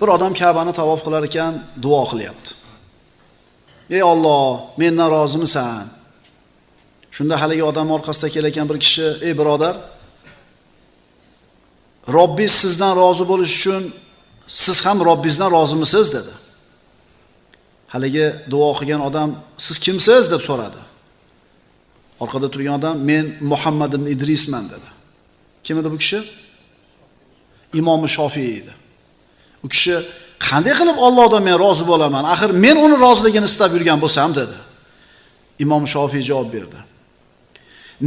Bir odam Ka'bani tavof qilar ekan, duo qilyapti. Ey Alloh, mendan rozimisan? Shunda haligi odam orqasida kelayotgan bir kishi, ey birodar, Robbiz sizdan rozi bo'lish uchun siz ham Robbingizdan rozimisiz dedi. Haligi duo qilgan odam, siz kimsiz deb so'radi. Orqada turgan odam, men Muhammad ibn Idrisman dedi. Kim edi bu kishi? Imom Shofiy edi. U kishi qanday qilib Allohdan men rozi bo'laman? Axir men uni roziligini istab yurgan bo'lsam dedi. Imom Shofiy javob berdi.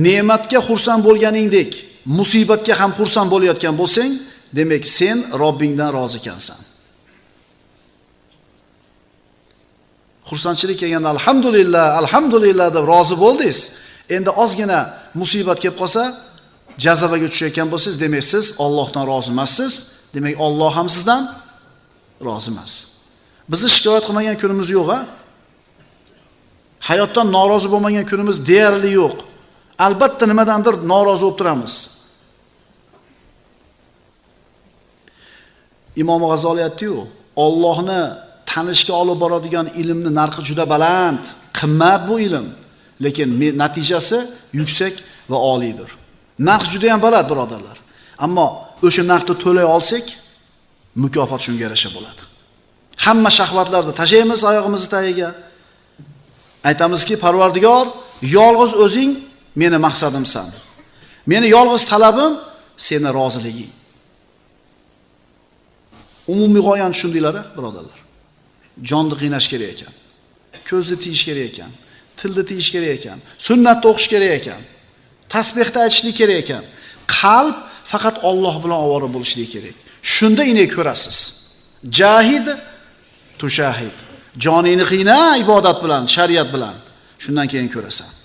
Ne'matga xursand bo'lganingdek, musibatga ham xursand bo'layotgan bo'lsang, demak sen Robbingdan rozi ekansan. Xursandchilik kelganda alhamdulillah, alhamdulillah deb rozi bo'ldingiz. Endi ozgina musibat kelib qolsa, jazavaga tushayotgan bo'lsangiz, demak siz Allohdan rozi emassiz. Demak Alloh ham sizdan rozi emas. Bizni shikoyat qilmagan kunimiz yo'q, a Hayotdan norozi bo'lmagan kunimiz deyarli yo'q. Albatta nimadandir norozi bo'lib turamiz. Imom G'azoliy aytdiyu ollohni Allohni tanishga olib boradigan ilmni narxi juda baland, qimmat bu ilm, lekin natijasi yuksak va oliydir. Narx juda ham baland, birodarlar. Ammo o'sha narxni to'lay olsak, mukofot shunga yarasha bo'ladi. Hamma shahvatlarni tashlaymiz oyog'imizni tagiga. Aytamizki, Parvardigor, yolg'iz o'zing meni maqsadimsan. Meni yolg'iz talabim seni roziliging. Umumiy g'oyani tushundinglar, birodarlar. Jonni qiynash kerak ekan. Ko'zni tiyish kerak ekan. Tilni tiyish kerak ekan. Sunnatni o'qish kerak ekan. Tasbehni aytishlik kerak ekan. Qalb faqat Alloh bilan ovora bo'lishlik kerak. Shunda ko'rasiz. Jahid tushahid. Joningni qiyna ibodat bilan, shariat bilan. Shundan keyin ko'rasan.